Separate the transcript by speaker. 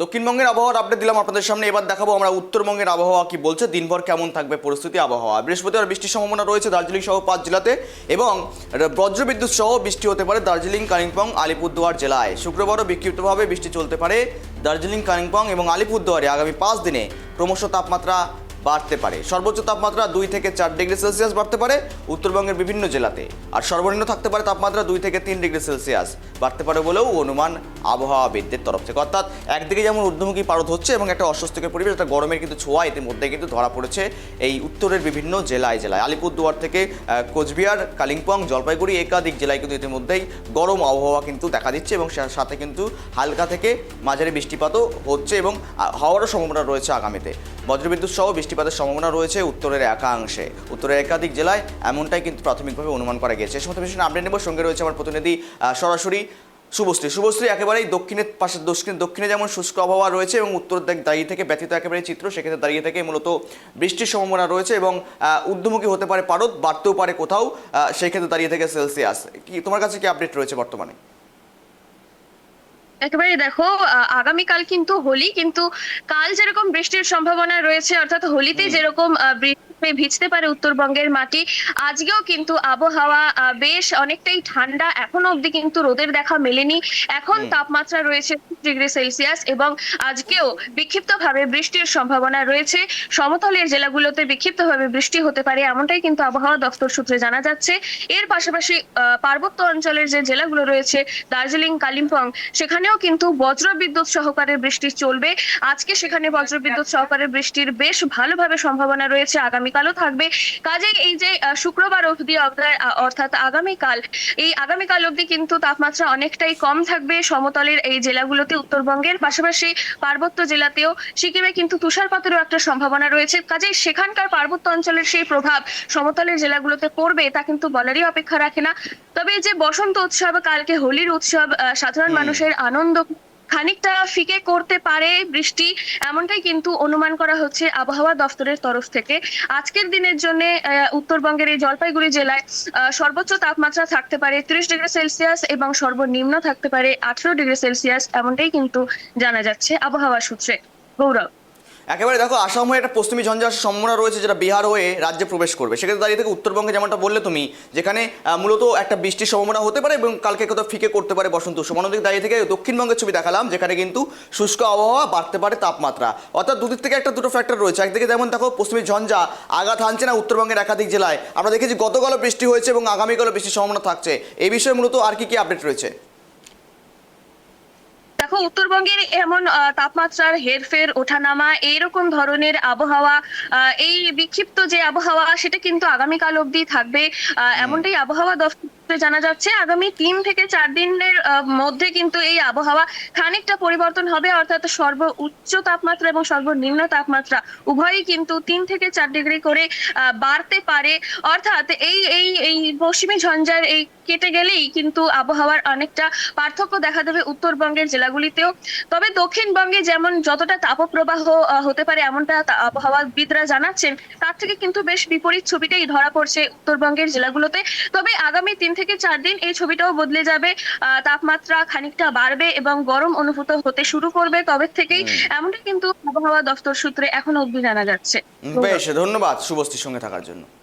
Speaker 1: দক্ষিণবঙ্গের আবহাওয়ার আপডেট দিলাম আপনাদের সামনে। এবার দেখাবো আমরা উত্তরবঙ্গের আবহাওয়া কি বলছে। দিনভর কেমন থাকবে পরিস্থিতি, আবহাওয়া। বৃহস্পতিবার বৃষ্টির সম্ভাবনা রয়েছে দার্জিলিং সহ পাঁচ জেলাতে এবং বজ্রবিদ্যুৎ সহ বৃষ্টি হতে পারে দার্জিলিং, কালিম্পং, আলিপুরদুয়ার জেলায়। শুক্রবারও বিক্ষিপ্তভাবে বৃষ্টি চলতে পারে দার্জিলিং, কালিম্পং এবং আলিপুরদুয়ারে। আগামী পাঁচ দিনে ক্রমশ তাপমাত্রা বাড়তে পারে। সর্বোচ্চ তাপমাত্রা দুই থেকে চার ডিগ্রি সেলসিয়াস বাড়তে পারে উত্তরবঙ্গের বিভিন্ন জেলাতে। আর সর্বনিম্ন থাকতে পারে তাপমাত্রা দুই থেকে তিন ডিগ্রি সেলসিয়াস বাড়তে পারে বলেও অনুমান আবহাওয়াবিদদের তরফ থেকে। অর্থাৎ একদিকে যেমন ঊর্ধ্বমুখী পারদ হচ্ছে এবং একটা অস্বস্তিকর পরিবেশ একটা গরমের কিন্তু ছোঁয়া ইতিমধ্যে কিন্তু ধরা পড়েছে এই উত্তরের বিভিন্ন জেলায় জেলায়। আলিপুরদুয়ার থেকে কোচবিহার, কালিম্পং, জলপাইগুড়ি একাধিক জেলায় কিন্তু ইতিমধ্যেই গরম আবহাওয়া কিন্তু দেখা দিচ্ছে এবং সাথে কিন্তু হালকা থেকে মাঝারি বৃষ্টিপাতও হচ্ছে এবং হওয়ারও সম্ভাবনা রয়েছে আগামীতে। বজ্রবিদ্যুৎ সহ বৃষ্টিপাতের সম্ভাবনা রয়েছে উত্তরের একাংশে। উত্তরের একাধিক জেলায় এমনটাই কিন্তু প্রাথমিকভাবে অনুমান করা গেছে সমস্ত বিষয়ে আপডেট নেব। সঙ্গে রয়েছে আমার প্রতিনিধি সরাসরি শুভশ্রী। শুভশ্রী, একেবারেই দক্ষিণের পাশে, দক্ষিণ, দক্ষিণে যেমন শুষ্ক আবহাওয়া রয়েছে এবং উত্তর দাঁড়িয়ে থেকে ব্যতীত একেবারে চিত্র, সেক্ষেত্রে দাঁড়িয়ে থেকে মূলত বৃষ্টির সম্ভাবনা রয়েছে এবং ঊর্ধ্বমুখী হতে পারে পারদ, বাড়তেও পারে কোথাও সেক্ষেত্রে দাঁড়িয়ে থেকে সেলসিয়াস। কি, তোমার কাছে কি আপডেট রয়েছে বর্তমানে?
Speaker 2: একেবারে দেখো আহ, আগামীকাল কিন্তু হোলি কিন্তু কাল যেরকম বৃষ্টির সম্ভাবনা রয়েছে অর্থাৎ হোলিতে যেরকম আহ, বৃষ্টিতে ভিজতে পারে উত্তরবঙ্গের মাটি। আজকেও কিন্তু আবহাওয়া বেশ অনেকটাই ঠান্ডা। এখনও অবধি কিন্তু রোদের দেখা মেলেনি। এখন তাপমাত্রা রয়েছে ডিগ্রি সেলসিয়াস এবং আজকেও বিক্ষিপ্তভাবে বৃষ্টির সম্ভাবনা রয়েছে। সমতলের জেলাগুলোতে বিক্ষিপ্তভাবে বৃষ্টি হতে পারে এমনটাই কিন্তু আবহাওয়া দপ্তর সূত্রে জানা যাচ্ছে। এর পাশাপাশি আহ, পার্বত্য অঞ্চলের যে জেলাগুলো রয়েছে দার্জিলিং কালিম্পং সেখানেও কিন্তু বজ্রবিদ্যুৎ সহকারে বৃষ্টি চলবে। আজকে সেখানে বজ্রবিদ্যুৎ সহকারে বৃষ্টির বেশ ভালোভাবে সম্ভাবনা রয়েছে। আগামীকালও থাকবে। কাজেই এই যে শুক্রবার অবধি অর্থাৎ- অর্থাৎ আগামীকাল এই আগামীকাল অবধি কিন্তু তাপমাত্রা অনেকটাই কম থাকবে। সমতলের এই জেলাগুলোতে উত্তরবঙ্গের পাশাপাশি পার্বত্য জেলাতেও সিকিমে কিন্তু তুষারপাতেরও একটা সম্ভাবনা রয়েছে। কাজেই সেখানকার পার্বত্য অঞ্চলের সেই প্রভাব সমতলের জেলাগুলোতে পড়বে তা কিন্তু বলারই অপেক্ষা রাখে না। তবে যে বসন্ত উৎসব কালকে হোলির উৎসব আহ, সাধারণ মানুষের আনন্দ খানিকটা ফিকে করতে পারে বৃষ্টি, এমনটাই কিন্তু অনুমান করা হচ্ছে আবহাওয়া দফতরের তরফ থেকে। আজকের দিনের জন্য উত্তরবঙ্গের এই জলপাইগুড়ি জেলায় সর্বোচ্চ তাপমাত্রা থাকতে পারে ত্রিশ ডিগ্রি সেলসিয়াস এবং সর্বনিম্ন থাকতে পারে আঠারো ডিগ্রি সেলসিয়াস, এমনটাই কিন্তু জানা যাচ্ছে আবহাওয়া সূত্রে। গৌরব।
Speaker 1: একেবারে দেখো আসাম হয়ে একটা পশ্চিমী ঝঞ্ঝা সম্ভাবনা রয়েছে যেটা বিহার হয়ে রাজ্যে প্রবেশ করবে। সেক্ষেত্রে দাঁড়িয়ে থেকে উত্তরবঙ্গে যেমনটা বললে তুমি, যেখানে মূলত একটা বৃষ্টির সম্ভাবনা হতে পারে এবং কালকে কোথাও ফিকে করতে পারে বসন্ত। উৎসব অন্যদিকে দাঁড়িয়ে থেকে দক্ষিণবঙ্গের ছবি দেখালাম, যেখানে কিন্তু শুষ্ক আবহাওয়া বাড়তে পারে তাপমাত্রা। অর্থাৎ দুদিক থেকে একটা দুটো ফ্যাক্টর রয়েছে। একদিকে যেমন দেখো পশ্চিমী ঝঞ্ঝা আঘাত হানছে না উত্তরবঙ্গের একাধিক জেলায়। আমরা দেখেছি গতকালও বৃষ্টি হয়েছে এবং আগামীকালও বৃষ্টির সম্ভাবনা থাকছে। এই বিষয়ে মূলত আর কি কি আপডেট রয়েছে?
Speaker 2: দেখো উত্তরবঙ্গের এমন তাপমাত্রার হেরফের ওঠানামা এইরকম ধরনের আবহাওয়া এই বিক্ষিপ্ত যে আবহাওয়া সেটা কিন্তু আগামীকাল অবধি থাকবে। আহ, এমনটাই আবহাওয়া দফতরে জানা যাচ্ছে আগামী তিন থেকে চার দিনের মধ্যে কিন্তু এই আবহাওয়া খানিকটা পরিবর্তন হবে অর্থাৎ সর্ব উচ্চ তাপমাত্রা এবং সর্বনিম্ন তাপমাত্রা উভয়ই কিন্তু তিন থেকে চার ডিগ্রি করে বাড়তে পারে। অর্থাৎ এই এই পশ্চিমী ঝঞ্ঝার এই কেটে গেলেই কিন্তু আবহাওয়ার অনেকটা পার্থক্য দেখা দেবে উত্তরবঙ্গের জেলাগুলিতেও। তবে দক্ষিণবঙ্গে যেমন যতটা তাপপ্রবাহ হতে পারে এমনটা আবহাওয়াবিদরা জানাচ্ছেন তার থেকে কিন্তু বেশ বিপরীত ছবিটাই ধরা পড়ছে উত্তরবঙ্গের জেলাগুলোতে। তবে আগামী তিন থেকে চার দিন এই ছবিটাও বদলে যাবে। আহ, তাপমাত্রা খানিকটা বাড়বে এবং গরম অনুভূত হতে শুরু করবে। তবে থেকেই এমনটা কিন্তু আবহাওয়া দফতর সূত্রে এখনও অব্দি জানা যাচ্ছে।
Speaker 1: বেশ ধন্যবাদ শুভশ্রীর সঙ্গে থাকার জন্য।